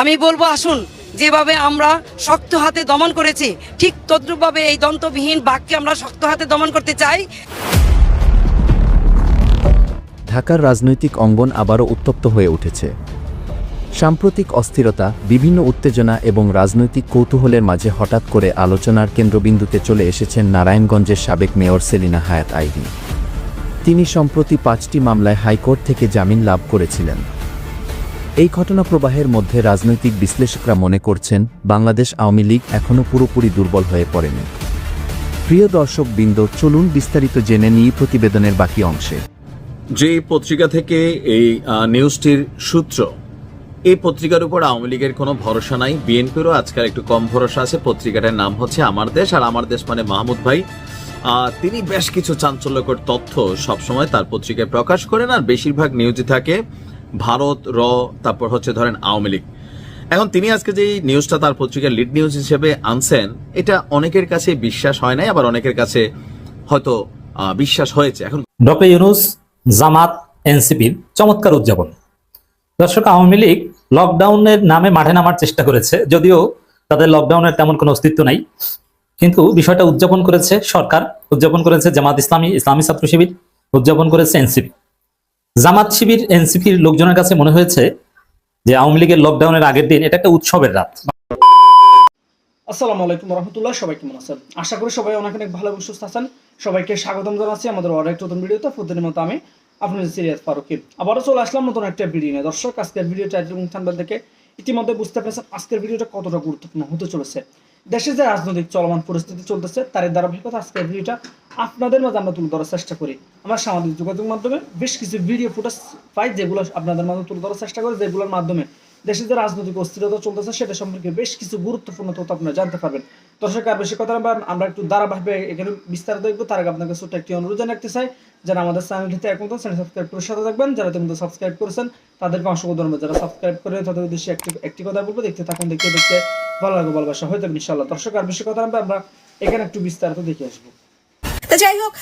আমি বলব, আসুন, যেভাবে আমরা শক্ত হাতে দমন করেছি, ঠিক তদ্রুপভাবে এই দন্তবিহীন বাঘকে আমরা শক্ত হাতে দমন করতে চাই। ঢাকার রাজনৈতিক অঙ্গন আবারও উত্তপ্ত হয়ে উঠেছে। সাম্প্রতিক অস্থিরতা, বিভিন্ন উত্তেজনা এবং রাজনৈতিক কৌতূহলের মাঝে হঠাৎ করে আলোচনার কেন্দ্রবিন্দুতে চলে এসেছেন নারায়ণগঞ্জের সাবেক মেয়র সেলিনা হায়াত আইভি। তিনি সম্প্রতি পাঁচটি মামলায় হাইকোর্ট থেকে জামিন লাভ করেছিলেন। এই ঘটনা প্রবাহের মধ্যে রাজনৈতিক বিশ্লেষকরা মনে করছেন, বাংলাদেশ আওয়ামী লীগ এখনও পুরোপুরি দুর্বল হয়ে পড়েনি। প্রিয় দর্শক বৃন্দ চলুন বিস্তারিত জেনে নিই প্রতিবেদনের বাকি অংশে। যে পত্রিকা থেকে এই নিউজটির সূত্র, এই পত্রিকার উপর আওয়ামী লীগের কোনো ভরসা নাই। বিএনপিরও আজকাল একটু কম ভরসা আছে। পত্রিকাটার নাম হচ্ছে আমার দেশ, আর আমার দেশ মানে মাহমুদ ভাই। তিনি বেশ কিছু চাঞ্চল্যকর তথ্য সবসময় তার পত্রিকায় প্রকাশ করেন, আর বেশিরভাগ নিউজই থাকে। ভারত, র, তারপর হচ্ছে ধরেন আওয়ামী লীগ। এখন তিনি আজকে যে নিউজটা তার পত্রিকার লিড নিউজ হিসেবে আনছেন, এটা অনেকের কাছে বিশ্বাস হয় নাই, আবার অনেকের কাছে হয়তো বিশ্বাস হয়েছে। এখন ডক্টর ইউনুস জামাত এনসিপির চমৎকার উদযাপন। দর্শক, আওয়ামী লীগ লকডাউনের নামে মাঠে নামার চেষ্টা করেছে, যদিও তাদের লকডাউনের তেমন কোনো অস্তিত্ব নাই। কিন্তু বিষয়টা উদযাপন করেছে সরকার, উদযাপন করেছে জামাত ইসলামী ইসলামী ছাত্র শিবির, উদযাপন করেছে এনসিপি। জামাত শিবির, এনসিপির লোকজনের কাছে মনে হয়েছে যে আওয়ামী লীগের লকডাউনের আগের দিন এটা একটা উৎসবের রাত। আসসালামু আলাইকুম রহমতুল্লাহ, সবাই কেমন আছেন? আশা করি সবাই অনেক অনেক ভালো এবং সুস্থ আছেন। সবাইকে স্বাগতম জানাচ্ছি আমাদের অনেক নতুন ভিডিওতে। প্রতিদিনের মতো আমি আপনাদের সিরিয়াস ফারুকি। আবারও চলে আসলাম নতুন একটা ভিডিও নিয়ে। দর্শক, আজকের ভিডিও টাইটেল এবং থাম্বনেল দেখে ইতিমধ্যে বুঝতে পেরেছেন আজকের ভিডিওটা কতটা গুরুত্বপূর্ণ হতে চলেছে। দেশে যে রাজনৈতিক চলমান পরিস্থিতি চলতেছে তার ধারাবাহিকতা আজকের ভিডিওটা আপনাদের মাঝে আমরা তুলে ধরার চেষ্টা করি। আমরা সামাজিক যোগাযোগ মাধ্যমে বেশ কিছু ভিডিও ফুটেজ পাই যেগুলো আপনাদের মাঝে তুলে ধরার চেষ্টা করি, যেগুলোর মাধ্যমে দেশে যে রাজনৈতিক অস্থিরতা চলতেছে, সেটা সম্পর্কে বেশ কিছু গুরুত্বপূর্ণ তথ্য আপনারা জানতে পারবেন। দর্শক, আর বেশি কথা আমরা একটু ধারাবাহিকভাবে এখানে বিস্তারিত দেখব। তার আগে আপনাকে ছোট্ট একটি অনুরোধ জানাতে চাই, যারা আমাদের চ্যানেলটিতে এখন তো চ্যানেল সাবস্ক্রাইব করে সাথে থাকবেন, যারা তুমি সাবস্ক্রাইব করেছেন, তাদেরকে অসংখ্য ধন্যবাদ। যারা সাবস্ক্রাইব করে তাদের উদ্দেশ্যে একটি একটি কথা বলব, দেখতে থাকুন, দেখতে দেখতে ভালো লাগবে ভালোবাসা হয়ে যাবে ইনশাল্লাহ দর্শক, আর বেশি কথা আমরা এখানে একটু বিস্তারিত দেখে আসব। যাই হোক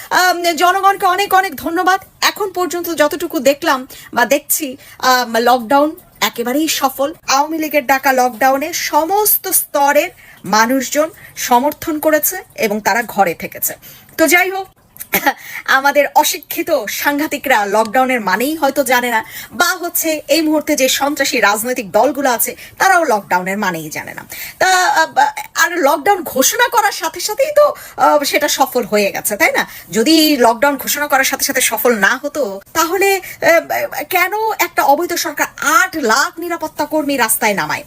জনগণকে অনেক অনেক ধন্যবাদ। এখন পর্যন্ত যতটুকু দেখলাম বা দেখছি লকডাউন একেবারেই সফল। আওয়ামী লীগের ডাকা লকডাউনে সমস্ত স্তরের মানুষজন সমর্থন করেছে এবং তারা ঘরে থেকেছে। তো যাই হোক আমাদের অশিক্ষিত সাংঘাতিকরা লকডাউনের মানেই হয়তো জানে না, বা হচ্ছে এই মুহূর্তে যে সন্ত্রাসী রাজনৈতিক দলগুলো আছে, তারাও লকডাউনের মানেই জানে না। তা আর লকডাউন ঘোষণা করার সাথে সাথেই তো সেটা সফল হয়ে গেছে, তাই না? যদি লকডাউন ঘোষণা করার সাথে সাথে সফল না হতো, তাহলে কেন একটা অবৈধ সরকার আট লাখ নিরাপত্তা কর্মী রাস্তায় নামায়?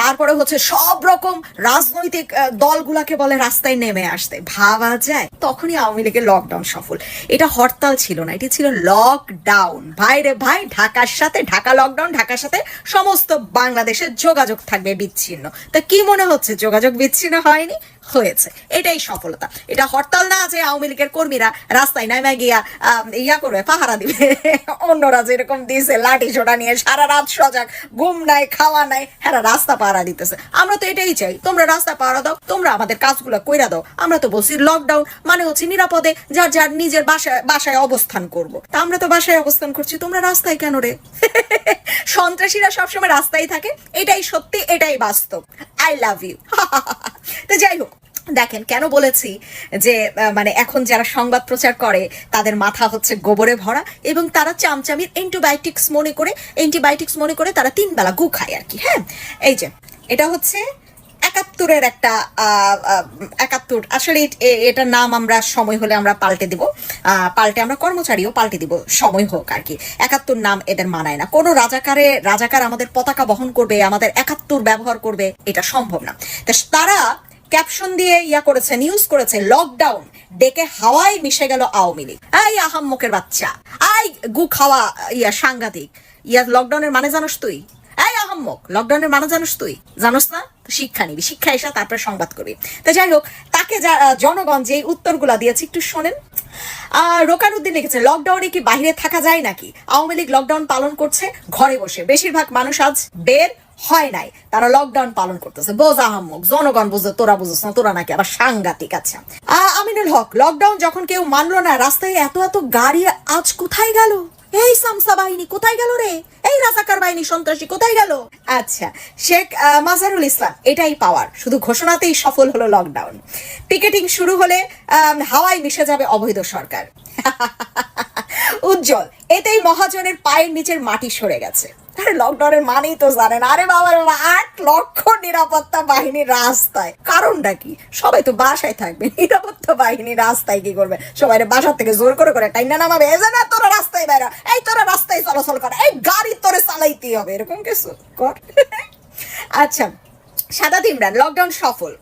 তারপরে হচ্ছে সব রকম রাজনৈতিক দলগুলাকে বলে রাস্তায় নেমে আসতে। ভাবা যায়, তখনই আওয়ামী লীগের লকডাউন সফল। এটা হরতাল ছিল না, এটি ছিল লকডাউন ভাই রে ভাই, ঢাকার সাথে, ঢাকা লকডাউন ঢাকার সাথে সমস্ত বাংলাদেশের যোগাযোগ থাকবে বিচ্ছিন্ন। তা কি মনে হচ্ছে? যোগাযোগ বিচ্ছিন্ন? হয়নি, হয়েছে। এটাই সফলতা। এটা হরতাল না যে আওয়ামী লীগের কর্মীরা রাস্তায় নামে গিয়া ইয়া করবে, পাহারা দিবে। অন্যরা যেরকম দিয়েছে লাঠি ছোটা নিয়ে সারা রাত সজাগ, ঘুম নাই, খাওয়া নাই হ্যাঁ রাস্তা পাহারা দিতেছে। আমরা তো এটাই চাই, তোমরা রাস্তা পাহারা দাও, তোমরা আমাদের কাজগুলো কইরা দাও। আমরা তো বলছি লকডাউন মানে হচ্ছে নিরাপদে যার যার নিজের বাসায় বাসায় অবস্থান করব। তা আমরা তো বাসায় অবস্থান করছি, তোমরা রাস্তায় কেন রে? সন্ত্রাসীরা সবসময় রাস্তায় থাকে, এটাই সত্যি, এটাই বাস্তব। I love you. তো যাই হোক, দেখেন কেন বলেছি যে মানে এখন যারা সংবাদ প্রচার করে, তাদের মাথা হচ্ছে গোবরে ভরা এবং তারা চামচামির অ্যান্টিবায়োটিক্স মনে করে অ্যান্টিবায়োটিক্স মনে করে তারা তিন বেলা গু খায় আর কি হ্যাঁ? এই যে, এটা হচ্ছে একাত্তরের একটা একাত্তর, আসলে এটার নাম আমরা সময় হলে আমরা পাল্টে দিব। পাল্টে আমরা কর্মচারীও পাল্টে দিব, সময় হোক আর কি। একাত্তর নাম এদের মানায় না। কোনো রাজাকারে, রাজাকার আমাদের পতাকা বহন করবে, আমাদের একাত্তর ব্যবহার করবে, এটা সম্ভব না। তারা ক্যাপশন দিয়ে ইয়া করেছে নিউজ করেছে লকডাউন ডেকে হাওয়ায় মিশে গেল আওয়ামী লীগ। এই আহাম্মকের বাচ্চা, আই গু খাওয়া, ইয়া সাংঘাতিক। ইয়া লকডাউনের মানে জানোস তুই? এই লকডাউনের মানে জানোস তুই? জানোস না? শিক্ষা নিবি। শিক্ষা এসে তারপরে সংবাদ করবি। তো যাই হোক তাকে জনগণ যে উত্তরগুলা দিয়েছে একটু শোনেন। আহ, রোকার উদ্দিন লিখেছে লকডাউনে কি বাইরে থাকা যায় নাকি? আওয়ামী লীগ লকডাউন পালন করছে ঘরে বসে। বেশিরভাগ মানুষ আজ বের হয় নাই। তারা লকডাউন পালন করতেছে। বোঝা আহম্মক জনগণ বুঝে তোরা বুঝছ না তোরা নাকি আবার সাংঘাতিক আচ্ছা। আহ, আমিনুল হক লকডাউন যখন কেউ মানলো না রাস্তায় এত এত গাড়ি আজ কোথায় গেল? এই সামসা বাহিনী, কোথায় গেল রে? এই রাজাকার বাহিনী, সন্ত্রাসী, কোথায় গেল? আচ্ছা শেখ মাজারুল ইসলাম, এটাই পাওয়ার শুধু ঘোষণাতেই সফল হলো লকডাউন পিকেটিং শুরু হলে হাওয়ায় মিশে যাবে অবৈধ সরকার। উজ্জ্বল, এতেই মহাজনের পায়ের নিচের মাটি সরে গেছে। লকডাউনের মানেই তো জানেন। আরে বাবা রে বাবা, আট লক্ষ নিরাপত্তা বাহিনী রাস্তায়। কারণটা কি? সবাই তো বাসায় থাকবে। নিরাপত্তা বাহিনী রাস্তায় কি করবে? সবাই বাসার থেকে জোর করে করে টাইনা নামাবে। এই যে না তোরা রাস্তায় বেরো এই তোরা রাস্তায় চলাচল কর। এই গাড়ি তোরে চালাইতেই হবে। এরকম কিছু? কর। আচ্ছা সাদা ইমরান লকডাউন সফল।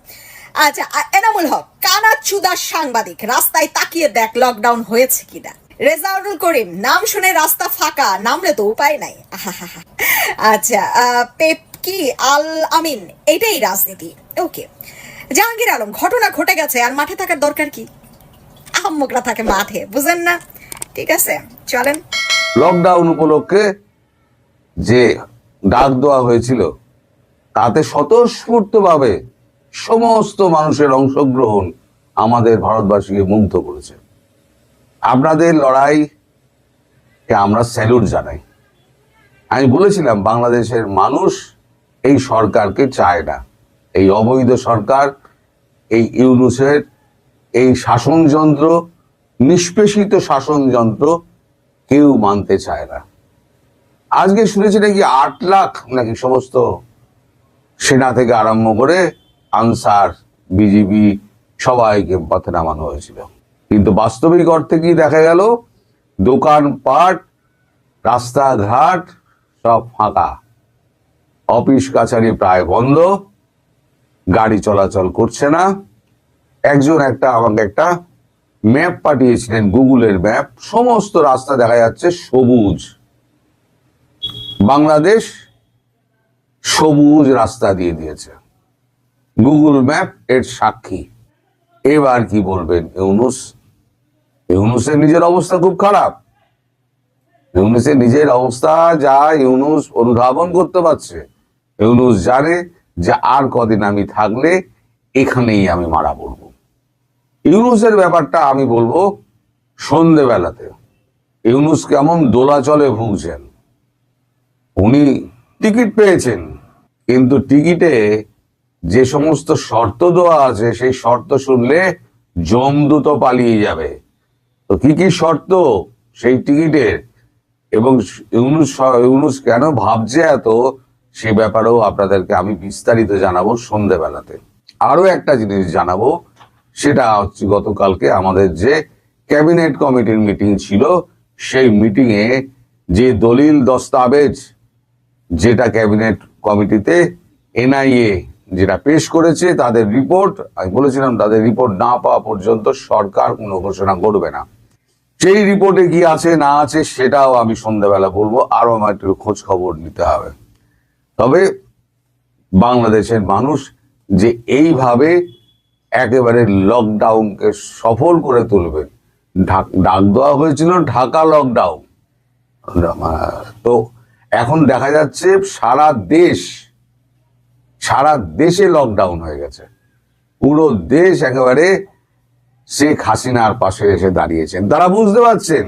আচ্ছা এনামুল হক কানা চুদার সাংবাদিক রাস্তায় তাকিয়ে দেখ লকডাউন হয়েছে কিনা। রেজাউল করিম নাম শুনে রাস্তা ফাঁকা নামলে তো উপায় নাই। আচ্ছা আহ, পেপ কি আল আমিন এটাই রাজনীতি। ওকে জাহাঙ্গীর আলম ঘটনা ঘটে গেছে আর মাঠে থাকার দরকার কি? আহম্মকরা থাকে মাঠে বুঝেন না? ঠিক আছে চলেন। লকডাউন উপলক্ষে যে ডাক দেওয়া হয়েছিল তাতে স্বতঃস্ফূর্তভাবে সমস্ত মানুষের অংশগ্রহণ আমাদের ভারতবাসীকে মুগ্ধ করেছে। আপনাদের লড়াইকে আমরা স্যালুট জানাই। আমি বলেছিলাম, বাংলাদেশের মানুষ এই সরকারকে চায় না। এই অবৈধ সরকার, এই ইউনুসের এই শাসনযন্ত্র, নিষ্পেষিত শাসনযন্ত্র কেউ মানতে চায় না। আজকে শুনেছি নাকি আট লাখ নাকি সমস্ত সেনা থেকে আরম্ভ করে আনসার, বিজিবি সবাইকে পথে নামানো হয়েছিল। কিন্তু বাস্তবিক অর্থে কি দেখা গেল? দোকানপাট রাস্তাঘাট সব ফাঁকা। অফিস কাছারি প্রায় বন্ধ। গাড়ি চলাচল করছে না। একজন একটা আমাকে একটা ম্যাপ পাঠিয়েছিলেন, গুগলের ম্যাপ। সমস্ত রাস্তা দেখা যাচ্ছে সবুজ। বাংলাদেশ সবুজ রাস্তা দিয়ে দিয়েছে। গুগল ম্যাপ এর সাক্ষী। এবার কি বলবেন ইউনুস? ইউনুসের নিজের অবস্থা খুব খারাপ। ইউনুসের নিজের অবস্থা যা ইউনুস অনুধাবন করতে পারছে। ইউনুস জানে যে আর কদিন আমি থাকলে এখানেই আমি মারা পড়ব। ইউনুসের ব্যাপারটা আমি বলব সন্ধেবেলাতে। ইউনুস কেমন দোলাচলে ভুগছেন। উনি টিকিট পেয়েছেন, কিন্তু টিকিটে যে সমস্ত শর্ত দেওয়া আছে, সেই শর্ত শুনলে জমদূত পালিয়ে যাবে। তো কি কি শর্ত সেই টিকিটের? এবং ইউনুস ইউনুস কেন ভাবছে এত? সে ব্যাপারেও আপনাদেরকে আমি বিস্তারিত জানাব সন্ধেবেলাতে। আরও একটা জিনিস জানাব, সেটা হচ্ছে গতকালকে আমাদের যে ক্যাবিনেট কমিটির মিটিং ছিল, সেই মিটিং এ যে দলিল দস্তাবেজ যেটা ক্যাবিনেট কমিটিতে এনআইএ যেটা পেশ করেছে, তাদের রিপোর্ট, আমি বলেছিলাম তাদের রিপোর্ট না পাওয়া পর্যন্ত সরকার কোনো ঘোষণা করবে না। সেই রিপোর্টে কি আছে, না আছে, সেটাও আমি সন্ধ্যাবেলা বলব। আরও আমার একটু খোঁজ খবর নিতে হবে। তবে বাংলাদেশের মানুষ যে এইভাবে একেবারে লকডাউনকে সফল করে তুলবে ডাক দেওয়া হয়েছিল ঢাকা লকডাউন তো এখন দেখা যাচ্ছে সারা দেশ, সারা দেশে লকডাউন হয়ে গেছে। পুরো দেশ একেবারে শেখ হাসিনার পাশে এসে দাঁড়িয়েছেন। তারা বুঝতে পারছেন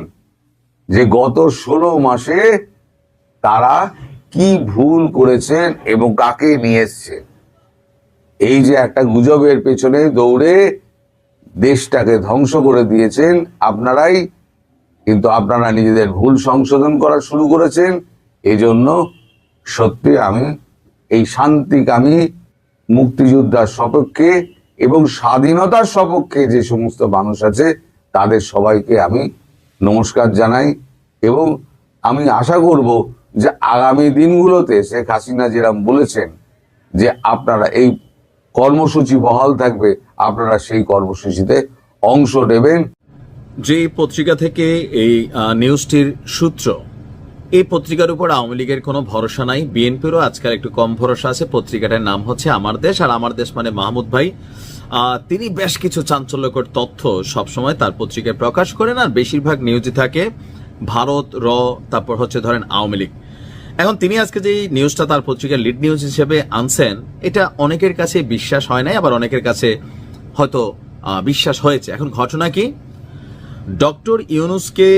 যে গত ষোলো মাসে তারা কি ভুল করেছেন এবং কাকে নিয়ে এসছেন। এই যে একটা গুজবের পেছনে দৌড়ে দেশটাকে ধ্বংস করে দিয়েছেন আপনারাই, কিন্তু আপনারা নিজেদের ভুল সংশোধন করা শুরু করেছেন। এই জন্য সত্যি আমি, এই শান্তিকামী মুক্তিযোদ্ধার সপক্ষে এবং স্বাধীনতার সপক্ষে যে সমস্ত মানুষ আছে, তাদের সবাইকে আমি নমস্কার জানাই এবং আমি আশা করব যে আগামী দিনগুলোতে শেখ হাসিনা যেরকম বলেছেন যে আপনারা এই কর্মসূচি বহাল থাকবে, আপনারা সেই কর্মসূচিতে অংশ নেবেন। যে পত্রিকা থেকে এই নিউজটির সূত্র এই পত্রিকার উপর আওয়ামী লীগের কোনো ভরসা নাই। বিএনপিরও আজকাল একটু কম ভরসা আছে। পত্রিকাটার নাম হচ্ছে আমার দেশ, আর আমার দেশ মানে মাহমুদ ভাই। তিনি বেশ কিছু চাঞ্চল্যকর তথ্য সবসময় তার পত্রিকায় প্রকাশ করেন, আর বেশিরভাগ নিউজই থাকে ভারত, র, তারপর হচ্ছে ধরেন আওয়ামী লীগ। এখন তিনি আজকে যে নিউজটা তার পত্রিকার লিড নিউজ হিসেবে আনছেন, এটা অনেকের কাছে বিশ্বাস হয় নাই, আবার অনেকের কাছে হয়তো বিশ্বাস হয়েছে। এখন ঘটনা কি? ডক্টর ইউনুসকে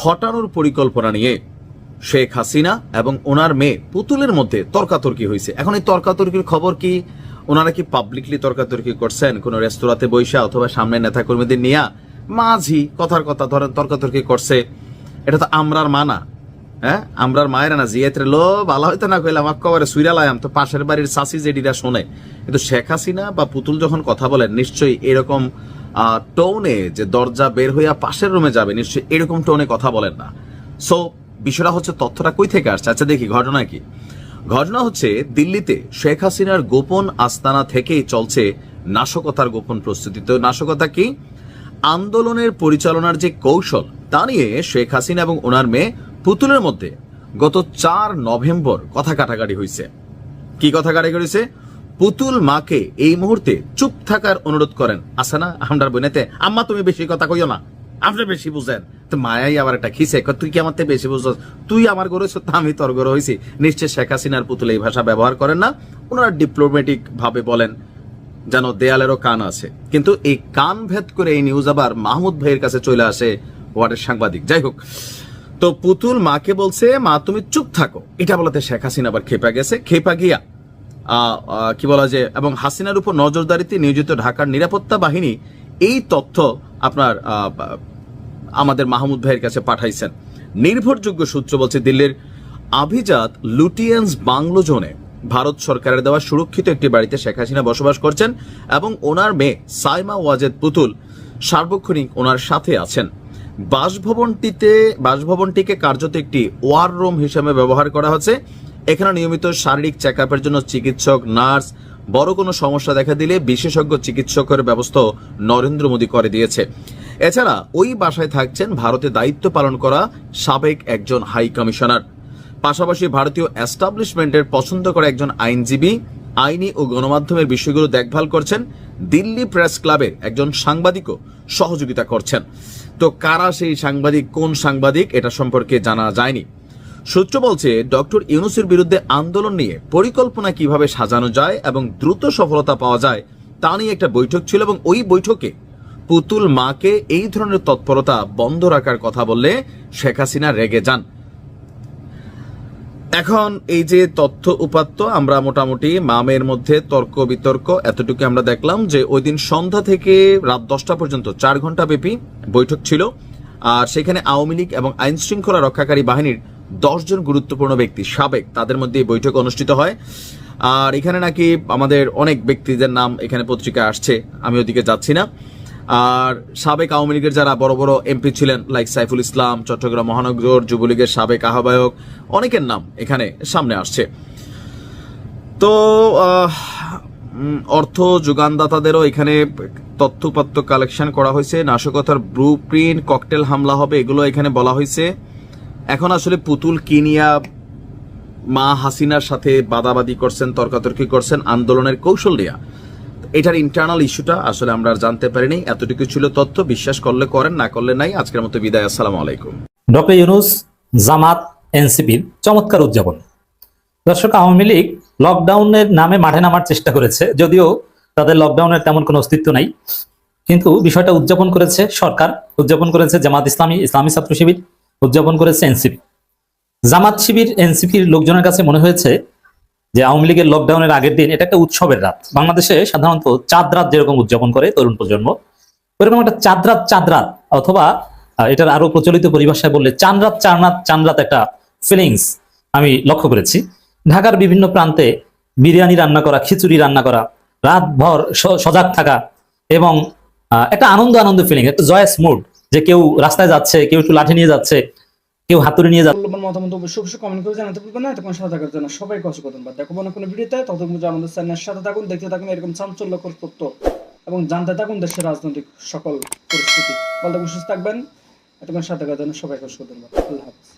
হটানোর পরিকল্পনা নিয়ে শেখ হাসিনা এবং ওনার মেয়ে পুতুলের মধ্যে তর্কাতর্কি হয়েছে। এখন এই তর্কাতর্কির খবর কি? ওনারা কি পাবলিকলি তর্কাতর্কি করছেন? কোন রেস্তোরাঁতে বৈশা অথবা সামনে নেতাকর্মীদের নিয়ে মাঝি কথার কথা ধরেন তর্কাতর্কি করছে। এটা তো আমরার মানা। হ্যাঁ? আমরার মায়ের না, জিয়াত্রে লো ভালো হয়তো না কইলাম কবারে সুইরালাম তো পাশের বাড়ির চাষি জেডিরা শোনে। কিন্তু শেখ হাসিনা বা পুতুল যখন কথা বলেন, নিশ্চয়ই এরকম টোনে যে দরজা বের হইয়া পাশের রুমে যাবে, নিশ্চয়ই এরকম টোনে কথা বলেন না। সো বিষয়টা হচ্ছে তথ্যটা কই থেকে আসছে? আচ্ছা দেখি, ঘটনা কি? ঘটনা হচ্ছে দিল্লিতে শেখ হাসিনার গোপন আস্তানা থেকেই চলছে নাশকতার গোপন প্রস্তুতি। তো নাশকতা কি? আন্দোলনের পরিচালনার যে কৌশল, তা নিয়ে শেখ হাসিনা এবং ওনার মেয়ে পুতুলের মধ্যে গত চার নভেম্বর কথা কাটাকাটি হয়েছে। কি কথা কাটাকাটি হয়েছে? পুতুল মাকে এই মুহূর্তে চুপ থাকার অনুরোধ করেন। আছে না আমরার বোনেতে আম্মা তুমি বেশি কথা কইও না। আপনি বেশি বুঝেন। তো মায়াই আবার একটা খিসে। তুই কি আমার বেশি বুঝছ তুই আমার হইছ, তা আমি তোর হয়েছি নিশ্চয় শেখ হাসিনার পুতুল এই ভাষা ব্যবহার করেন না। ওনারা ডিপ্লোম্যাটিক ভাবে বলেন যেন দেয়ালেরও কান আছে। কিন্তু এই কান ভেদ করে এই নিউজ আবার মাহমুদ ভাইয়ের কাছে চলে আসে ওয়ার্ডের সাংবাদিক। যাই হোক তো পুতুল মাকে বলছে মা তুমি চুপ থাকো। এটা বলাতে শেখ হাসিনা আবার খেপা গেছে। খেপা গিয়া কি বলা যায় এবং হাসিনার উপর নজরদারিতে নিয়োজিত ঢাকার নিরাপত্তা বাহিনী এই তথ্য আপনার আমাদের মাহমুদ ভাইয়ের কাছে পাঠাইছেন। নির্ভরযোগ্য সূত্র বলছে, দিল্লির আভিজাত লুটিয়েন্স বাংলো জোনে ভারত সরকারের দেওয়া সুরক্ষিত একটি বাড়িতে শেখ হাসিনা বসবাস করছেন এবং ওনার মেয়ে সাইমা ওয়াজেদ পুতুল সার্বক্ষণিক ওনার সাথে আছেন। বাসভবনটিতে, বাসভবনটিকে কার্যত একটি ওয়ার রুম হিসেবে ব্যবহার করা হচ্ছে। এখানে নিয়মিত শারীরিক চেক জন্য চিকিৎসক, নার্স বড় কোনো সমস্যা দেখা দিলে বিশেষজ্ঞ চিকিৎসকের ব্যবস্থা নরেন্দ্র মোদী করে দিয়েছে। এছাড়া ওই বাসায় থাকছেন ভারতে দায়িত্ব পালন করা সাবেক একজন হাই কমিশনার। পাশাপাশি ভারতীয় এস্টাবলিশমেন্টের পছন্দ করা একজন আইনজীবী, আইনি ও গণমাধ্যমের বিষয়গুলো দেখভাল করছেন। দিল্লি প্রেস ক্লাবের একজন সাংবাদিকও সহযোগিতা করছেন। তো কারা সেই সাংবাদিক, কোন সাংবাদিক, এটা সম্পর্কে জানা যায়নি। সূত্র বলছে, ডক্টর ইউনুসের বিরুদ্ধে আন্দোলন নিয়ে পরিকল্পনা কীভাবে সাজানো যায় এবং দ্রুত সফলতা পাওয়া যায়, তা নিয়ে একটা বৈঠক ছিল এবং ওই বৈঠকে পুতুল মাকে এই ধরনের তৎপরতা বন্ধ রাখার কথা বললে শেখ হাসিনা রেগে যান। এখন এই যে তথ্য উপাত্ত, আমরা মোটামুটি মামের মধ্যে তর্ক বিতর্ক এতটুকু আমরা দেখলাম যে ওই দিন সন্ধ্যা থেকে রাত দশটা পর্যন্ত চার ঘণ্টা ব্যাপী বৈঠক ছিল। আর সেখানে আওয়ামী লীগ এবং আইন শৃঙ্খলা রক্ষাকারী বাহিনীর দশজন গুরুত্বপূর্ণ ব্যক্তি, সাবেক, তাদের মধ্যে এই বৈঠক অনুষ্ঠিত হয়। আর এখানে নাকি আমাদের অনেক ব্যক্তিদের নাম এখানে পত্রিকায় আসছে, আমি ওদিকে যাচ্ছি না। আর সাবেক আওয়ামী লীগের যারা বড় বড় এমপি ছিলেন লাইক সাইফুল ইসলাম, চট্টগ্রাম মহানগর, যুবলীগের সাবেক আহ্বায়ক, অনেকের নাম এখানে সামনে আসছে। তো অর্থ যোগানদাতাদেরও এখানে তথ্যপাত্য কালেকশন করা হয়েছে। নাশকতার ব্লু প্রিন্ট ককটেল হামলা হবে, এগুলো এখানে বলা হয়েছে। এখন আসলে পুতুল কিনিয়া মা হাসিনার সাথে বাদাবাদি করছেন, তর্কাতর্কি করছেন, আন্দোলনের কৌশল নেয়া? এটার ইন্টারনাল ইস্যুটা আসলে আমরা জানতে পারিনি। এতটুকু ছিল তথ্য। বিশ্বাস করলে করেন, না করলে নাই। আজকের মতো বিদায়। আসসালামু আলাইকুম। ডক্টর ইউনুস, জামাত এনসিপির চমৎকার উদযাপন। দর্শক, আওয়ামী লীগ লকডাউনের নামে মাঠে নামার চেষ্টা করেছে। যদিও তাদের লকডাউনের তেমন কোনো অস্তিত্ব নাই। কিন্তু বিষয়টা উদযাপন করেছে সরকার, উদযাপন করেছে জামাত ইসলামী ইসলামী ছাত্র শিবির উদযাপন করেছে এনসিপি। জামাত শিবির, এনসিপির লোকজনের কাছে মনে হয়েছে যে আওয়ামী লীগের লকডাউনের আগের দিন এটা একটা উৎসবের রাত। বাংলাদেশে সাধারণত চাঁদ রাত যেরকম উদযাপন করে তরুণ প্রজন্ম ওইরকম একটা চাঁদ রাত চাঁদ রাত অথবা এটার আরও প্রচলিত পরিভাষায় বললে চান রাত চান রাত চান রাত একটা ফিলিংস আমি লক্ষ্য করেছি। ঢাকার বিভিন্ন প্রান্তে বিরিয়ানি রান্না করা, খিচুড়ি রান্না করা রাত ভর সজাগ থাকা এবং একটা আনন্দ আনন্দ ফিলিং একটা জয়াস মুড যে কেউ রাস্তায় যাচ্ছে, কেউ একটু লাঠি নিয়ে যাচ্ছে কেউ হাতুড়ি নিয়ে যাবে। মতামত অবশ্যই অবশ্যই কমেন্ট করে জানাতে ভুলবেন না, এতক্ষণ সাথে থাকার জন্য সবাই কষ্ট করুন বা দেখো কোনো কোনো ভিডিওতে ততক্ষণ পর্যন্ত আমাদের চ্যানেলের সাথে থাকুন, দেখতে থাকুন, এরকম চাঞ্চল্যকর তথ্য এবং জানতে থাকুন দেশের রাজনৈতিক সকল পরিস্থিতি। বলতে সুস্থ থাকবেন। এতক্ষণ সাথে থাকার জন্য সবাইকে অসংখ্য ধন্যবাদ। আল্লাহ হাফিজ।